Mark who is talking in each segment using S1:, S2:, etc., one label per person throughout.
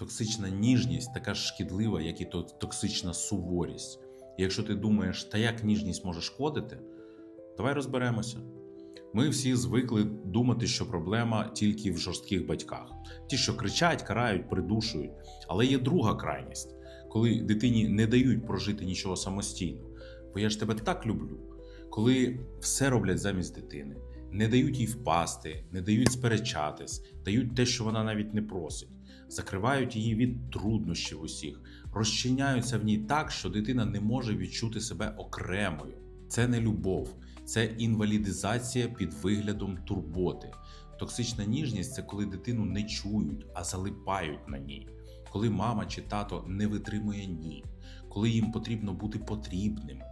S1: Токсична ніжність така ж шкідлива, як і токсична суворість. І якщо ти думаєш, та як ніжність може шкодити, давай розберемося. Ми всі звикли думати, що проблема тільки в жорстких батьках. Ті, що кричать, карають, придушують. Але є друга крайність, коли дитині не дають прожити нічого самостійно. Бо я ж тебе так люблю, коли все роблять замість дитини, не дають їй впасти, не дають сперечатись, дають те, що вона навіть не просить, закривають її від труднощів усіх, розчиняються в ній так, що дитина не може відчути себе окремою. Це не любов, це інвалідизація під виглядом турботи. Токсична ніжність це коли дитину не чують, а залипають на ній, коли мама чи тато не витримує ні, коли їм потрібно бути потрібними,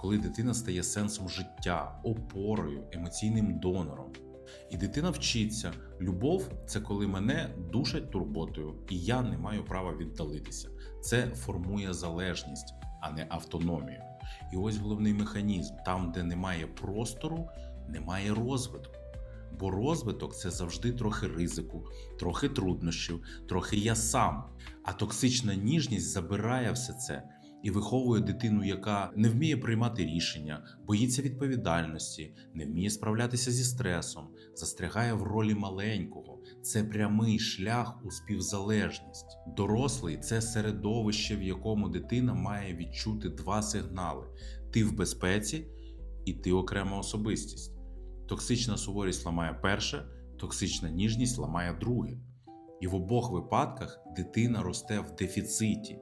S1: коли дитина стає сенсом життя, опорою, емоційним донором. І дитина вчиться. Любов це коли мене душать турботою, і я не маю права віддалитися. Це формує залежність, а не автономію. І ось головний механізм: там, де немає простору, немає розвитку. Бо розвиток це завжди трохи ризику, трохи труднощів, трохи я сам. А токсична ніжність забирає все це і виховує дитину, яка не вміє приймати рішення, боїться відповідальності, не вміє справлятися зі стресом, застрягає в ролі маленького. Це прямий шлях у співзалежність. Дорослий це середовище, в якому дитина має відчути два сигнали: ти в безпеці і ти окрема особистість. Токсична суворість ламає перше, токсична ніжність ламає друге. І в обох випадках дитина росте в дефіциті,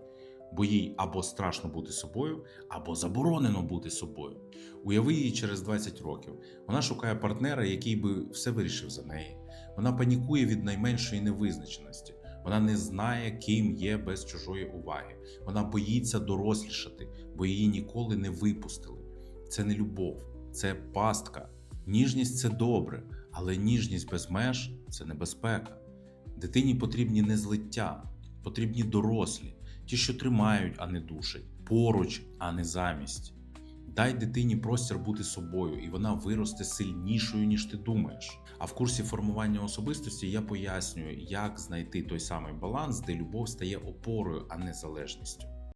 S1: бо їй або страшно бути собою, або заборонено бути собою. Уяви її через 20 років. Вона шукає партнера, який би все вирішив за неї. Вона панікує від найменшої невизначеності. Вона не знає, ким є без чужої уваги. Вона боїться дорослішати, бо її ніколи не випустили. Це не любов, це пастка. Ніжність це добре, але ніжність без меж це небезпека. Дитині потрібні не злиття, потрібні дорослі, ті, що тримають, а не душать, поруч, а не замість. Дай дитині простір бути собою, і вона виросте сильнішою, ніж ти думаєш. А в курсі формування особистості я пояснюю, як знайти той самий баланс, де любов стає опорою, а не залежністю.